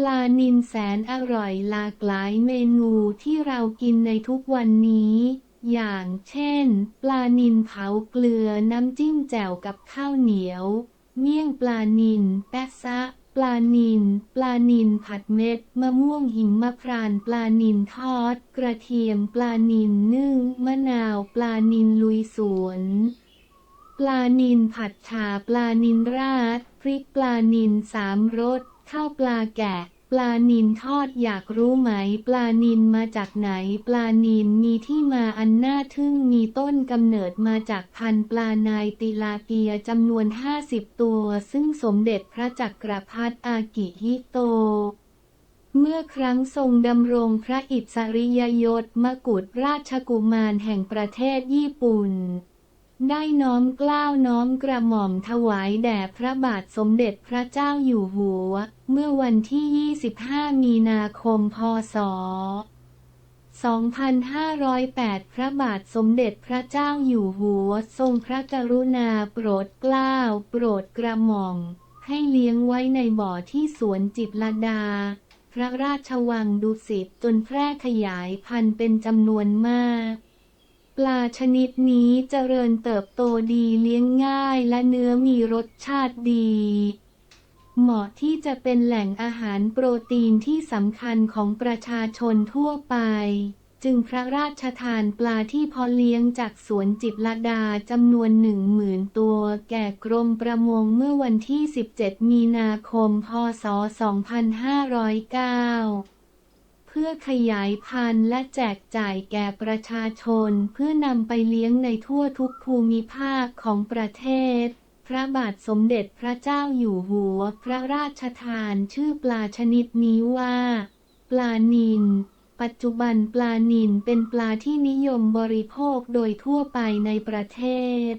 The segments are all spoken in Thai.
ปลานิลแสนอร่อยหลากหลายเมนูที่เรากินในทุกวันนี้ อย่างเช่น ปลานิลเผาเกลือน้ำจิ้มแจ่วกับข้าวเหนียว เมี่ยงปลานิลแปะซะ ปลานิลปลานิลผัดเม็ด มะม่วงหิมพรานต์ปลานิลทอด กระเทียมปลานิลนึ่ง มะนาว ปลานิลลุยสวน ปลานิลผัดฉาปลานิลราดพริกปลานิลสามรสข้าวปลาแกะ ปลานิลทอดอยากรู้ไหม ปลานิลมาจากไหน ปลานิลมีที่มาอันน่าทึ่งมีต้นกำเนิดมาจากพันปลานายติลาเปียจำนวน 50 ตัว ซึ่งสมเด็จพระจักรพรรดิอากิฮิโตเมื่อครั้งทรงดำรงพระอิสริยยศมกุฎราชกุมารแห่งประเทศญี่ปุ่น ได้น้อมกล้าวน้อมกระหม่อมถวายแด่พระบาทสมเด็จพระเจ้าอยู่หัว เมื่อวันที่ 25 มีนาคม พศ 2508 พระบาทสมเด็จพระเจ้าอยู่หัว ทรงพระกรุณาโปรดเกล้าโปรดกระหม่อมให้เลี้ยงไว้ในบ่อที่สวนจิตรดา พระราชวังดุสิตจนแพร่ขยายพันธุ์เป็นจำนวนมาก ปลาชนิดนี้เจริญเติบโตดีเลี้ยงง่ายและเนื้อมีรสชาติดี เหมาะที่จะเป็นแหล่งอาหารโปรตีนที่สำคัญของประชาชนทั่วไป จึงพระราชทานปลาที่พอเลี้ยงจากสวนจิตรลดาจำนวนหนึ่งหมื่นตัวแก่กรมประมงเมื่อวันที่ 17 มีนาคม พศ 2509เพื่อขยายพันธุ์และแจกจ่ายแก่ประชาชน เพื่อนำไปเลี้ยงในทั่วทุกภูมิภาคของประเทศ พระบาทสมเด็จพระเจ้าอยู่หัว พระราชทานชื่อปลาชนิดนี้ว่า ปลานิลปัจจุบันปลานิลเป็นปลาที่นิยมบริโภคโดยทั่วไปในประเทศ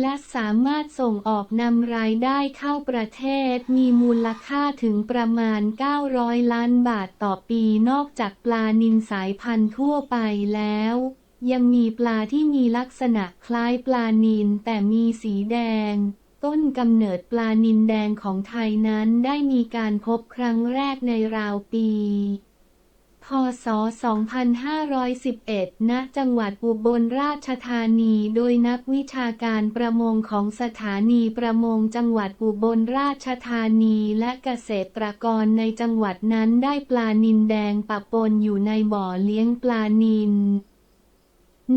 และสามารถส่งออกนำรายได้เข้าประเทศมีมูลค่าถึงประมาณ 900 ล้านบาทต่อปีนอกจากปลานิลสายพันธุ์ทั่วไปแล้ว ยังมีปลาที่มีลักษณะคล้ายปลานิลแต่มีสีแดง ต้นกำเนิดปลานิลแดงของไทยนั้นได้มีการพบครั้งแรกในราวปี พศ 2511 ณ จังหวัดอุบลราชธานี โดยนักวิชาการประมงของสถานีประมงจังหวัดอุบลราชธานีและเกษตรกรในจังหวัดนั้นได้ปลานิลแดงปะปนอยู่ในบ่อเลี้ยงปลานิล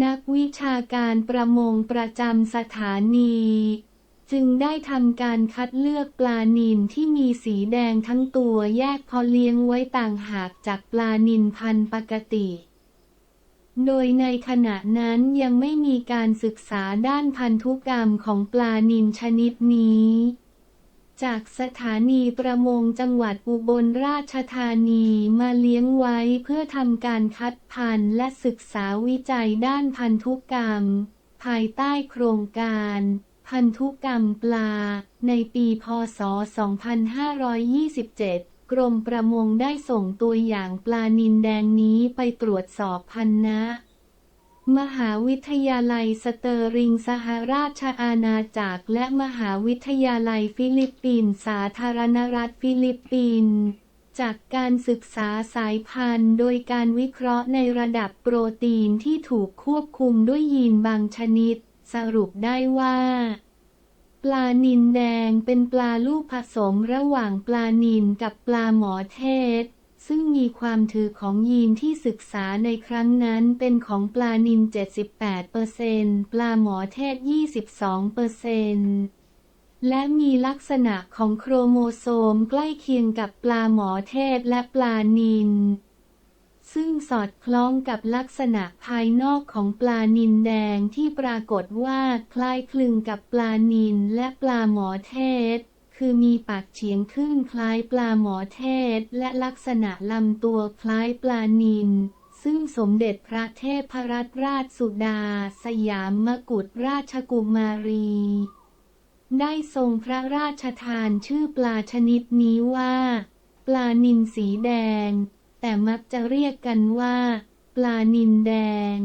นักวิชาการประมงประจำสถานี จึงได้ทำการคัดเลือกปลานิลที่มีสีแดงทั้งตัวแยกพอเลี้ยงไว้ต่างหากจากปลานิลพันธุ์ปกติ โดยในขณะนั้นยังไม่มีการศึกษาด้านพันธุกรรมของปลานิลชนิดนี้ จากสถานีประมงจังหวัดอุบลราชธานีมาเลี้ยงไว้เพื่อทำการคัดพันธุ์และศึกษาวิจัยด้านพันธุกรรม ภายใต้โครงการ พันธุกรรมปลา ในปีพศ 2527 กรมประมงได้ส่งตัวอย่างปลานิลแดงนี้ไปตรวจสอบพันธุ์นะ มหาวิทยาลัยสเตอร์ริงสหราชอาณาจักรและมหาวิทยาลัยฟิลิปปินส์สาธารณรัฐฟิลิปปินส์จากการศึกษาสายพันธุ์โดยการวิเคราะห์ในระดับโปรตีนที่ถูกควบคุมด้วยยีนบางชนิด สรุปได้ว่า ปลานิลแดงเป็นปลาลูกผสมระหว่างปลานิลกับปลาหมอเทศ ซึ่งมีความถือของยีนที่ศึกษาในครั้งนั้นเป็นของปลานิล78%ปลาหมอเทศ 22%และมีลักษณะของโครโมโซมใกล้เคียงกับปลาหมอเทศและปลานิล ซึ่งสอดคล้องกับลักษณะภายนอกของปลานิลแดงที่ปรากฏว่าคล้ายคลึงกับปลานิลและปลาหมอเทศ คือมีปากเฉียงขึ้นคล้ายปลาหมอเทศ และลักษณะลำตัวคล้ายปลานิลซึ่งสมเด็จพระเทพรัตนราชสุดา สยามมกุฎราชกุมารี ได้ทรงพระราชทานชื่อปลาชนิดนี้ว่า ปลานิลสีแดง แต่มักจะเรียกกันว่า ปลานินแดง